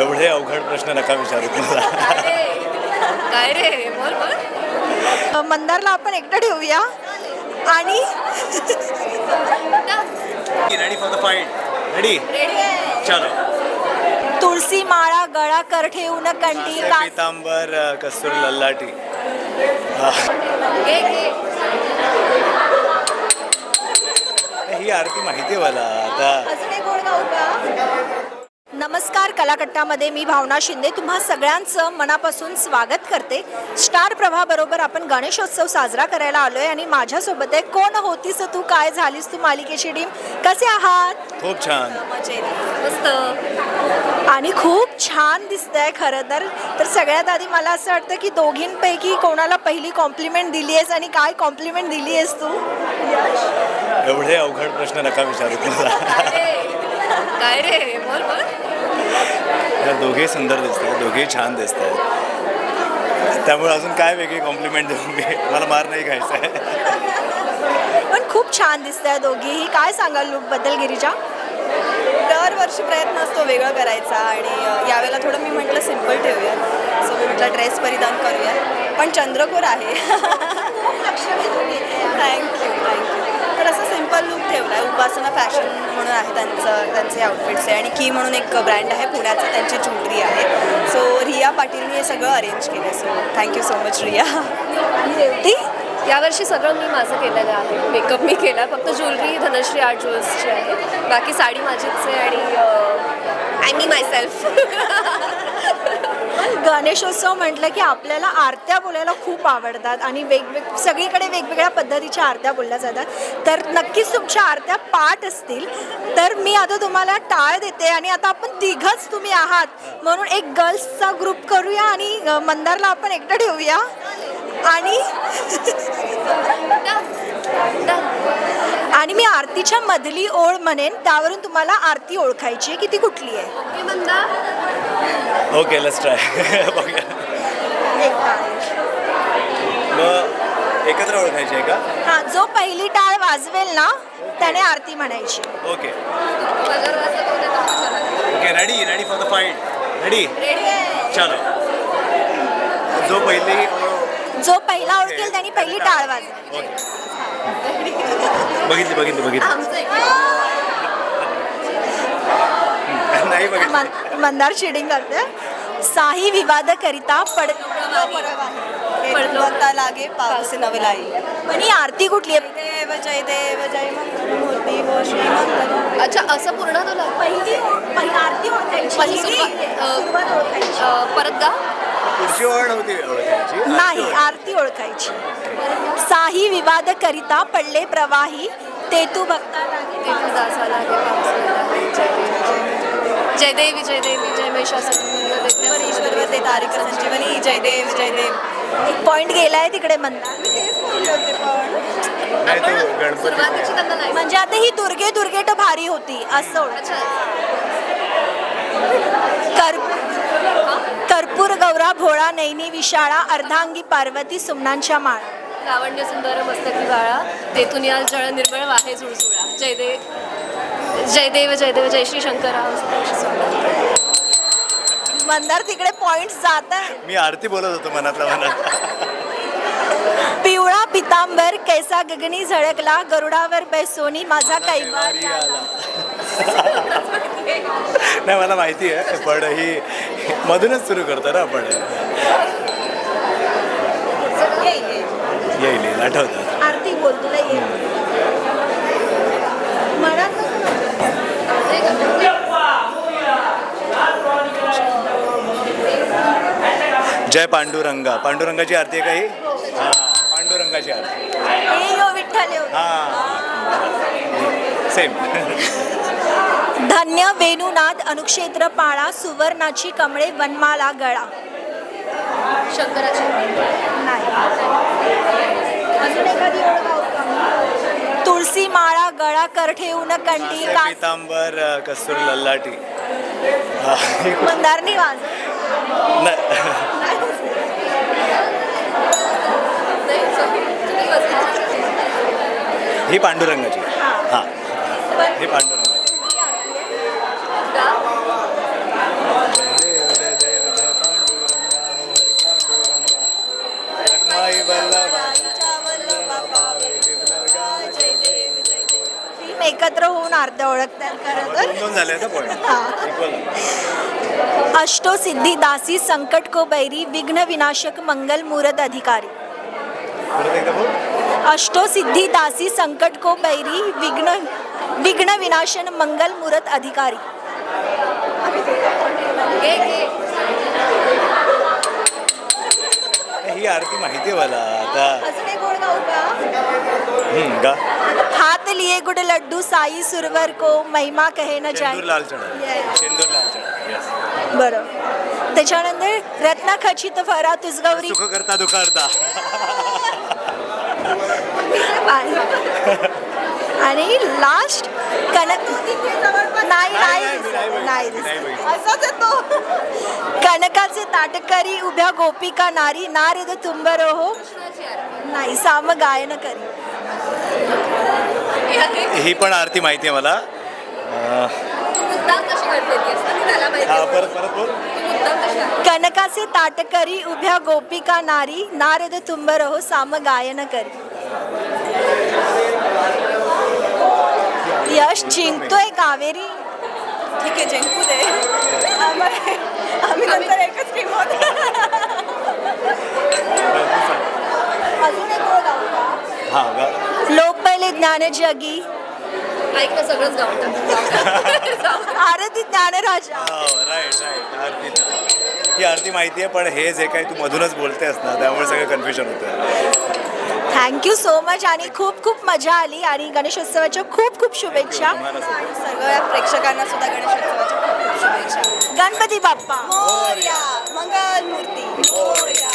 एवढे अवघड प्रश्न नका विचारू मला काय रे? बोल बोल. मंदारला आपण एकटं ठेवूया. आणि ready for the fight ready चलो. तुळसी माळा गळा कर ठेवून कंठी का पितांबर अ, कस्तूर लल्लाटी. हा. घे घे. ही आरती माहिती आहे मला. आता अजून एक गोड गाऊ का? नमस्कार कलाकट्टामध्ये मी भावना शिंदे. तुम्हा सगळ्यांचं मनापासून स्वागत करते. स्टार प्रभाबरोबर आपण गणेशोत्सव साजरा करायला आलोय आणि माझ्यासोबत आहे कोण होतीस तू? काय झालीस तू मालिकेची टीम? कसे आहात? खूप छान. मस्त. आणि खूप छान दिसतंय खरं तर. तर सगळ्यात आधी मला असं वाटतं की दोघींपैकी कोणाला पहिली कॉम्प्लिमेंट दिली आहेस आणि काय कॉम्प्लिमेंट दिली आहेस तू? एवढे अवघड प्रश्न नका विचारू काय रे? बोल बोल. या दोघे सुंदर दिसत आहेत दोघेही छान दिसत आहेत त्यामुळे अजून काय वेगळी कॉम्प्लिमेंट देऊ मी? मला मार नाही खायचा. आहे पण खूप छान दिसतंय दोघीही काय सांगाल लुकबद्दल गिरिजा? दरवर्षी प्रयत्न असतो वेगळं करायचा आणि यावेळेला थोडं मी म्हटलं सिंपल ठेवूया सो मी म्हटलं ड्रेस परिधान करूया पण चंद्रकोर आहे. थँक्यू थँक्यू सिंपल लुक ठेवला आहे उपासना फॅशन म्हणून आहे त्यांचं त्यांचे आउटफिट्स आहे. आणि की म्हणून एक ब्रँड आहे पुण्याचं त्यांची ज्वेलरी आहे. सो रिया पाटीलने हे सगळं अरेंज केलं so thank you so much Riya. आणि रेवती. यावर्षी सगळं मी माझं केलेलं आहे. मेकअप मी केला. फक्त ज्वेलरी धनश्री आर्ट ज्वेल्सची आहे. बाकी साडी माझीच आहे आणि आय मी मायसेल्फ गणेशोत्सव म्हटलं की आपल्याला आरत्या बोलायला खूप आवडतात आणि वेगवेग सगळीकडे वेगवेगळ्या पद्धतीच्या आरत्या बोलल्या जातात. तर नक्कीच तुमच्या आरत्या पाठ असतील. तर मी आता तुम्हाला टाळ देते आणि आता आपण तिघच तुम्ही आहात. म्हणून एक गर्ल्सचा ग्रुप करूया आणि मंदारला आपण एकटं ठेवूया. आणि आणि मी आरतीच्या मधली ओळ म्हणेन त्यावरून तुम्हाला आरती ओळखायची आहे की ती कुठली आहे? ओके लेट्स ट्राय बघूया. मग एकत्र ओळखायची आहे का? हा जो पहिली टाळ वाजवेल ना त्याने आरती म्हणायची. Okay okay ready ready for the fight ready चलो. जो पहिली जो पहिला ओळखेल त्याने पहिली टाळ वाजवेल. ओके बघितली बघितली बघितली. नाही बघितली. मन- मंदार चिडिंग करते. साही विवाद करिता पड पडता. लागे पावस नवलाई. पण ही आरती कुठली आहे? देव जय देव जय मंगलमूर्ती हो अच्छा असं पूर्ण तुला पहिली पहिली आरती ओळखायची पहिली ही सुरुवात- अ, सुरुवात ओळखायची अं, परत गा पुढची ओळ नव्हती ओळखायची. नाही आरती ओळखायची. साही विवाद करिता पडले प्रवाही ते तू भक्ता लागे. दासा लागे पावसाला लागे. जय देवी जय देवी जय महिषासुर ईश्वर ते तारिक संजीवनी. जय देव जय देव एक पॉइंट गेलाय तिकडे मंदार नाही तो गणपती सुरुवातीची त्यांना नाही म्हणजे आता ही दुर्गे दुर्गेट भारी होती असं ओळख. अच्छा. कर कर्पूर गौरा भोळा नैनी विशाळा अर्धांगी पार्वती सुमनांच्या माळ. लावण्य सुंदर मस्तकी बाळा. तेथून या जळ निर्मळ वाहे जुळजुळा जय देव जय देव जय देव जय श्री शंकरा. मंदार तिकडे पॉइंट जात आहे. मी आरती बोलत होतो मनातल्या मनात. पिवळा पितांबर कैसा गगनी झळकला गरुडावर बैसोनी माझा कैवार. नाही मला माहिती आहे पण ही मधूनच सुरू करतो ना आपण. येईल येईल आठवतं आरती बोल तुला ये मनात जय पांडुरंगा. पांडुरंगाची आरती आहे काही हां? पांडुरंगाची आरती. यो विठ्ठल यो. हां. सेम धन्य वेणुनाद अनुक्षेत्र पाळा सुवर्णाची कमळे वनमाला गळा. शंकराची नाही. अजून एखादी? तुळसी माळा गळा कर ठेवून कंठी अ, कस्तूर लल्लाटी. हा, ही मंदारनी वाज. नाही. ही पांडुरंगाची. हां. ही पांडुरंगाची. आरत्या ओळखतात खरं तर. दोन दोन झाले आता पॉईंट हा. अष्टो सिद्धी दासी संकट को बैरी विघ्न विनाशक मंगल मूरत अधिकारी. परत एकदा बोल. अष्टो सिद्धी दासी संकट को बैरी विघ्न विघ्न विनाशन मंगल मूरत अधिकारी. ही आरती माहिती आहे मला. आता गा। हाथ लिए गुड लड्डू साई सुरवर को महिमा कहे न येस बरं। त्याच्यानंतर रत्न खचित फरा तुझ गौरी सुख करता दुःख करता आणि लास्ट कनक नाही नाही. असाच कनकाचे ताटकरी उभ्या गोपिका नारी नारद तुंबर हो नाही साम गायन करी. हे पण आरती माहिती आहे मला. अं, तू मुद्दाम कशी करते ती असं ती त्याला माहिती हा आहे. परत परत बोल. तू मुद्दाम कशी आहे? कनकाचे ताटकरी उभ्या गोपिका नारी नारद तुंबर हो साम गायन करी. यश जिंकतोय कावेरी. ठीक आहे जिंकू दे. आम्ही नंतर एकच टीम होत. हा गा लोक पहिले ज्ञान जगी सगळंच. आरती ज्ञानराजा. राईट राईट आरती ही आरती माहिती आहे पण हे जे काही तू मधूनच बोलतेस ना त्यामुळे सगळं कन्फ्युजन होतं थँक्यू सो मच आणि खूप खूप मजा आली आणि गणेशोत्सवाच्या खूप खूप शुभेच्छा. सगळ्या प्रेक्षकांना सुद्धा गणेशोत्सवाच्या खूप खूप शुभेच्छा. गणपती बाप्पा. मोरया.